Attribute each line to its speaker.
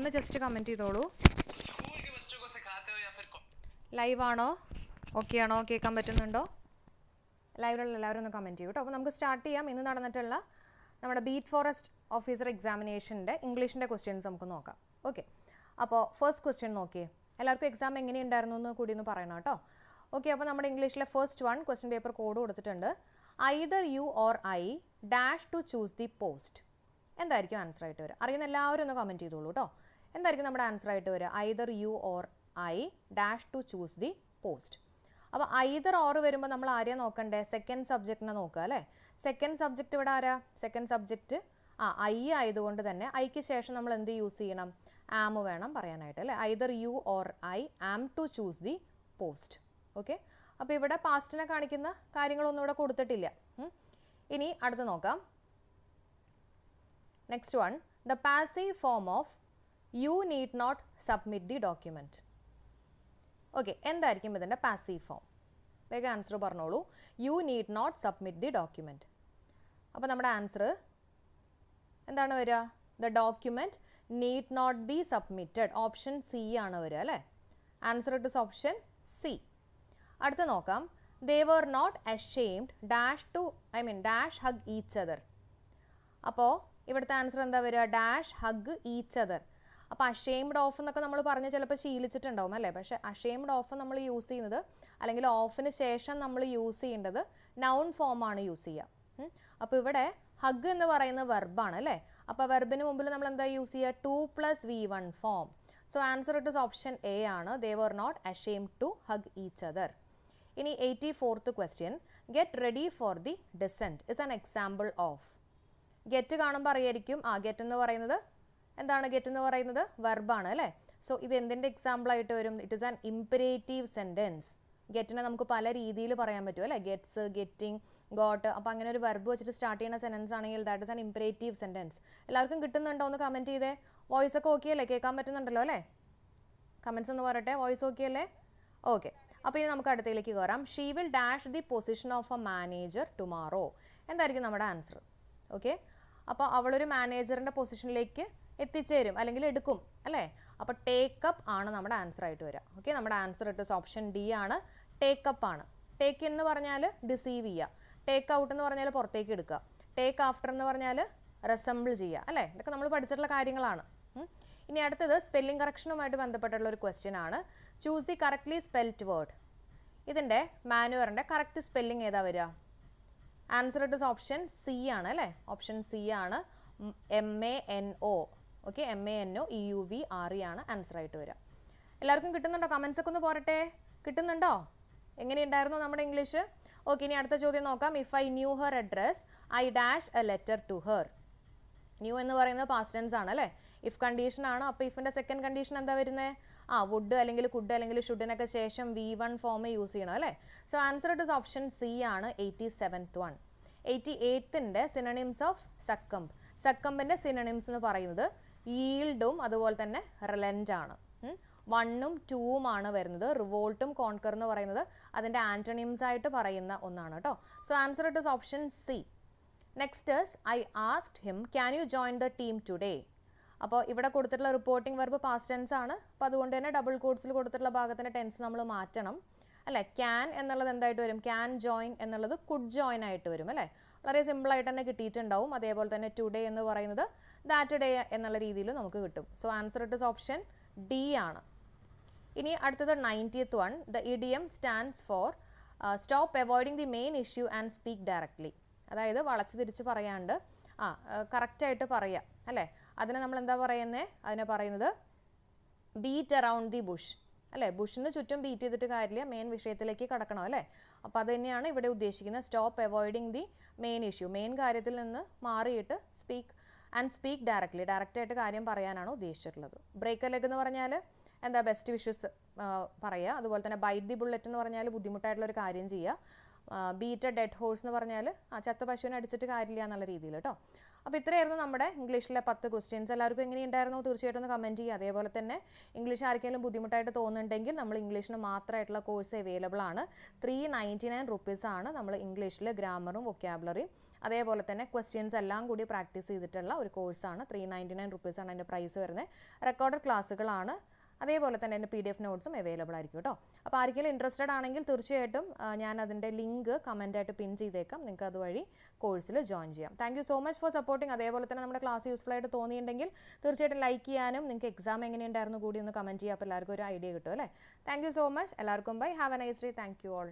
Speaker 1: ഒന്ന് just comment ചെയ്തോളൂ. ലൈവാണോ okay ആണോ? കേൾക്കാൻ പറ്റുന്നുണ്ടോ? ലൈവിലുള്ള എല്ലാവരും ഒന്ന് കമന്റ് ചെയ്യൂ കേട്ടോ അപ്പോൾ നമുക്ക് സ്റ്റാർട്ട് ചെയ്യാം. ഇന്ന് നടന്നിട്ടുള്ള നമ്മുടെ ബീറ്റ് ഫോറസ്റ്റ് ഓഫീസർ എക്സാമിനേഷന്റെ ഇംഗ്ലീഷിന്റെ ക്വസ്റ്റ്യൻസ് നമുക്ക് നോക്കാം. ഓക്കെ അപ്പോൾ ഫസ്റ്റ് ക്വസ്റ്റ്യൻ നോക്കിയേ. എല്ലാവർക്കും എക്സാം എങ്ങനെയുണ്ടായിരുന്നു എന്ന് കൂടി ഒന്ന് പറയണം കേട്ടോ ഓക്കെ അപ്പോൾ നമ്മുടെ ഇംഗ്ലീഷിലെ first one question paper code കൊടുത്തിട്ടുണ്ട്. Either you or I dash to choose the post എന്തായിരിക്കും ആൻസർ ആയിട്ട് വരിക? അറിയുന്ന എല്ലാവരും ഒന്ന് കമന്റ് ചെയ്തോളൂ കേട്ടോ എന്തായിരിക്കും നമ്മുടെ ആൻസർ ആയിട്ട് വരിക? Either you or I dash to choose the post അപ്പോൾ ഐദർ ഓർ വരുമ്പോൾ നമ്മൾ ആരെയാ നോക്കണ്ടേ? സെക്കൻഡ് സബ്ജക്റ്റിനെ നോക്കുക അല്ലേ? സെക്കൻഡ് സബ്ജക്റ്റ് ഇവിടെ ആരാ? സെക്കൻഡ് സബ്ജക്റ്റ് ആ ഐ ആയതുകൊണ്ട് തന്നെ ഐക്ക് ശേഷം നമ്മൾ എന്ത് യൂസ് ചെയ്യണം? ആം വേണം പറയാനായിട്ട് അല്ലേ? Either you or I am to choose the post okay അപ്പോൾ ഇവിടെ പാസ്റ്റിനെ കാണിക്കുന്ന കാര്യങ്ങളൊന്നും ഇവിടെ കൊടുത്തിട്ടില്ല. ഇനി അടുത്ത് നോക്കാം. Next one the passive form of you need not submit the document okay എന്തായിരിക്കും ഇതിന്റെ പാസീവ് ഫോം വേഗം ആൻസർ പറഞ്ഞോളൂ. You need not submit the document അപ്പോൾ നമ്മുടെ ആൻസർ എന്താണ് വരിക? The document need not be submitted option C ആണ് വരിക അല്ലേ? ആൻസർ ഇട്ട് ഓപ്ഷൻ സി അടുത്ത് നോക്കാം. They were not ashamed dash to I mean dash hug each other അപ്പോൾ ഇവിടുത്തെ ആൻസർ എന്താ വരിക? ഡാഷ് ഹഗ് ഈച്ച് അതർ അപ്പോൾ അഷെയിംഡ് ഓഫ് എന്നൊക്കെ നമ്മൾ പറഞ്ഞ് ചിലപ്പോൾ ശീലിച്ചിട്ടുണ്ടാവും അല്ലേ? പക്ഷേ അഷെയിംഡ് ഓഫ് നമ്മൾ യൂസ് ചെയ്യുന്നത് അല്ലെങ്കിൽ ഓഫിന് ശേഷം നമ്മൾ യൂസ് ചെയ്യേണ്ടത് നൗൺ ഫോമാണ് യൂസ് ചെയ്യുക അപ്പോൾ ഇവിടെ ഹഗ് എന്ന് പറയുന്ന വെർബാണ് അല്ലേ? അപ്പോൾ വെർബിന് മുമ്പിൽ നമ്മൾ എന്താ യൂസ് ചെയ്യുക two plus V one form so answer it is option A ആണ്. They were not ashamed to hug each other ഇനി eighty fourth question get ready for the descent is an example of get കാണുമ്പോൾ അറിയായിരിക്കും. ആ get എന്ന് പറയുന്നത് എന്താണ് get എന്ന് പറയുന്നത്? വെർബാണ് അല്ലേ? സോ ഇത് എന്തിന്റെ എക്സാമ്പിൾ ആയിട്ട് വരും? It is an imperative sentence ഗെറ്റിനെ നമുക്ക് പല രീതിയിൽ പറയാൻ പറ്റും അല്ലേ? ഗെറ്റ്സ് ഗെറ്റിംഗ് ഗോട്ട് അപ്പോൾ അങ്ങനെ ഒരു വെർബ് വെച്ചിട്ട് സ്റ്റാർട്ട് ചെയ്യുന്ന സെന്റൻസ് ആണെങ്കിൽ that is an imperative sentence എല്ലാവർക്കും കിട്ടുന്നുണ്ടോ എന്ന് കമന്റ് ചെയ്തേ? വോയിസ് ഒക്കെ ഓക്കെ അല്ലേ? കേൾക്കാൻ പറ്റുന്നുണ്ടല്ലോ അല്ലേ? കമൻസ് എന്ന് പറയട്ടെ? വോയിസ് ഓക്കെ അല്ലേ? ഓക്കെ അപ്പോൾ ഇനി നമുക്ക് അടുത്തയിലേക്ക് കയറാം she will dash the position of a manager tomorrow എന്തായിരിക്കും നമ്മുടെ ആൻസർ ഓക്കെ അപ്പോൾ അവളൊരു മാനേജറിന്റെ പൊസിഷനിലേക്ക് എത്തിച്ചേരും അല്ലെങ്കിൽ എടുക്കും അല്ലേ? അപ്പോൾ ടേക്കപ്പ് ആണ് നമ്മുടെ ആൻസർ ആയിട്ട് വരിക ഓക്കെ നമ്മുടെ ആൻസർ ഇട്ട് ഓപ്ഷൻ ഡി ആണ് ടേക്കപ്പ് ആണ്. ടേക്ക് എന്ന് പറഞ്ഞാൽ ഡിസീവ് ചെയ്യുക. ടേക്ക് ഔട്ട് എന്ന് പറഞ്ഞാൽ പുറത്തേക്ക് എടുക്കുക. ടേക്ക് ആഫ്റ്റർ എന്ന് പറഞ്ഞാൽ റെസംബിൾ ചെയ്യുക അല്ലേ? ഇതൊക്കെ നമ്മൾ പഠിച്ചിട്ടുള്ള കാര്യങ്ങളാണ്. ഇനി അടുത്തത് സ്പെല്ലിംഗ് കറക്ഷനുമായിട്ട് ബന്ധപ്പെട്ടുള്ള ഒരു ക്വസ്റ്റ്യൻ ആണ്. Choose the correctly spelt word ഇതിന്റെ മാനുവറിന്റെ കറക്റ്റ് സ്പെല്ലിംഗ് ഏതാ വരിക? ആൻസർ ഇട്ട് ഓപ്ഷൻ സി ആണ് അല്ലേ? ഓപ്ഷൻ സി ആണ് M A N O okay M A N O E U V R E ആണ് ആൻസർ ആയിട്ട് വരിക. എല്ലാവർക്കും കിട്ടുന്നുണ്ടോ? കമൻസ് ഒക്കെ ഒന്ന് പോരട്ടെ? കിട്ടുന്നുണ്ടോ? എങ്ങനെയുണ്ടായിരുന്നു നമ്മുടെ ഇംഗ്ലീഷ് ഓക്കെ ഇനി അടുത്ത ചോദ്യം നോക്കാം. If I knew her address I dash a letter to her knew എന്ന് പറയുന്നത് പാസ്റ്റ് ടെൻസ് ആണ് അല്ലേ? ഇഫ് കണ്ടീഷൻ ആണ്? അപ്പോൾ ഇഫിന്റെ സെക്കൻഡ് കണ്ടീഷൻ എന്താ വരുന്നത് ആ വുഡ് അല്ലെങ്കിൽ കുഡ് അല്ലെങ്കിൽ ഷുഡിനൊക്കെ ശേഷം വി വൺ ഫോം യൂസ് ചെയ്യണം അല്ലേ? So answer it is option C ആണ് എയ്റ്റി സെവൻത്ത് വൺ എയ്റ്റി എയ്ത്തിന്റെ സിനണിംസ് ഓഫ് സക്കംബ് സക്കംബിന്റെ സിനണിംസ് എന്ന് പറയുന്നത് ഈൽഡും അതുപോലെ തന്നെ റിലന്റാണ് വണ്ണും ടൂവും ആണ് വരുന്നത്. റിവോൾട്ടും കോൺകർ എന്ന് പറയുന്നത് അതിന്റെ ആന്റണിംസ് ആയിട്ട് പറയുന്ന ഒന്നാണ് കേട്ടോ so answer it is option C next is I asked him can you join the team today അപ്പോൾ ഇവിടെ കൊടുത്തിട്ടുള്ള റിപ്പോർട്ടിംഗ് വെർബ് പാസ്റ്റ് ടെൻസ് ആണ്. അപ്പോൾ അതുകൊണ്ട് തന്നെ ഡബിൾ കോഡ്സിൽ കൊടുത്തിട്ടുള്ള ഭാഗത്തിന്റെ ടെൻസ് നമ്മൾ മാറ്റണം. അല്ലേ? ക്യാൻ എന്നുള്ളത് എന്തായിട്ട് വരും? ക്യാൻ ജോയിൻ എന്നുള്ളത് കുഡ് ജോയിൻ ആയിട്ട് വരും അല്ലേ? വളരെ സിമ്പിൾ ആയിട്ട് തന്നെ കിട്ടിയിട്ടുണ്ടാവും. അതേപോലെ തന്നെ ടുഡേ എന്ന് പറയുന്നത് ദാറ്റ് ഡേ എന്നുള്ള രീതിയിൽ നമുക്ക് കിട്ടും. So answer is option D ആണ്. ഇനി അടുത്തത് ninetieth one the idiom stands for stop avoiding the main issue and speak directly അതായത് വളച്ച് തിരിച്ച് പറയാണ്ട് ആ കറക്റ്റായിട്ട് പറയുക. അല്ലേ? അതിനെ നമ്മൾ എന്താ പറയുന്നത് അതിനെ പറയുന്നത് ബീറ്റ് അറൗണ്ട് ദി ബുഷ് അല്ലേ? ബുഷിന് ചുറ്റും ബീറ്റ് ചെയ്തിട്ട് കാര്യമില്ല. മെയിൻ വിഷയത്തിലേക്ക് കടക്കണം അല്ലേ? അപ്പോൾ അത് തന്നെയാണ് ഇവിടെ ഉദ്ദേശിക്കുന്നത്. Stop avoiding the main issue main കാര്യത്തിൽ നിന്ന് മാറിയിട്ട് സ്പീക്ക് ആൻഡ് സ്പീക്ക് ഡയറക്ട്ലി ഡയറക്റ്റായിട്ട് കാര്യം പറയാനാണ് ഉദ്ദേശിച്ചിട്ടുള്ളത്. ബ്രേക്ക് ലെഗ് എന്ന് പറഞ്ഞാൽ എന്താ? ബെസ്റ്റ് വിഷസ് പറയുക. അതുപോലെ തന്നെ ബൈറ്റ് ദി ബുള്ളറ്റ് എന്ന് പറഞ്ഞാൽ ബുദ്ധിമുട്ടായിട്ടുള്ള ഒരു കാര്യം ചെയ്യുക. ബീറ്റ് എ ഡെഡ് ഹോഴ്സ് എന്ന് പറഞ്ഞാൽ ആ ചത്ത പശുവിനെ അടിച്ചിട്ട് കാര്യമില്ല എന്നുള്ള രീതിയിൽ കേട്ടോ. അപ്പോൾ ഇത്രയായിരുന്നു നമ്മുടെ ഇംഗ്ലീഷിലെ പത്ത് ക്വസ്റ്റ്യൻസ് എല്ലാവർക്കും എങ്ങനെയുണ്ടായിരുന്നു? തീർച്ചയായിട്ടും ഒന്ന് കമന്റ് ചെയ്യുക. അതേപോലെ തന്നെ ഇംഗ്ലീഷ് ആർക്കെങ്കിലും ബുദ്ധിമുട്ടായിട്ട് തോന്നുന്നുണ്ടെങ്കിൽ നമ്മൾ ഇംഗ്ലീഷിന് മാത്രമായിട്ടുള്ള കോഴ്സ് അവൈലബിൾ ആണ്. ത്രീ നയന്റി നയൻ റുപ്പീസാണ് നമ്മൾ ഇംഗ്ലീഷിൽ ഗ്രാമറും വൊക്കാബുലറിയും അതേപോലെ തന്നെ ക്വസ്റ്റ്യൻസ് എല്ലാം കൂടി പ്രാക്ടീസ് ചെയ്തിട്ടുള്ള ഒരു കോഴ്സാണ് ത്രീ നയന്റി നയൻ റുപ്പീസാണ് അതിന്റെ പ്രൈസ് വരുന്നത്. റെക്കോർഡഡ് ക്ലാസ്സുകളാണ് അതേപോലെ തന്നെ എന്റെ പി ഡി എഫ് നോട്ട്സും അവൈലബിൾ ആയിരിക്കും കേട്ടോ. അപ്പോൾ ആർക്കെങ്കിലും ഇൻട്രസ്റ്റഡ് ആണെങ്കിൽ തീർച്ചയായിട്ടും ഞാൻ അതിന്റെ ലിങ്ക് കമന്റായിട്ട് പിൻ ചെയ്തേക്കാം. നിങ്ങൾക്ക് അതുവഴി കോഴ്സിൽ ജോയിൻ ചെയ്യാം. Thank so much for supporting അതേപോലെ തന്നെ നമ്മുടെ ക്ലാസ് യൂസ്ഫുൾ ആയിട്ട് തോന്നിയിട്ടുണ്ടെങ്കിൽ തീർച്ചയായിട്ടും ലൈക്ക് ചെയ്യാനും നിങ്ങൾക്ക് എക്സാം എങ്ങനെയുണ്ടായിരുന്നു കൂടി ഒന്ന് കമന്റ് ചെയ്യാം. അപ്പോൾ എല്ലാവർക്കും ഒരു ഐഡിയ കിട്ടും അല്ലേ? താങ്ക് സോ മച്ച് എല്ലാവർക്കും bye have a nice day thank you all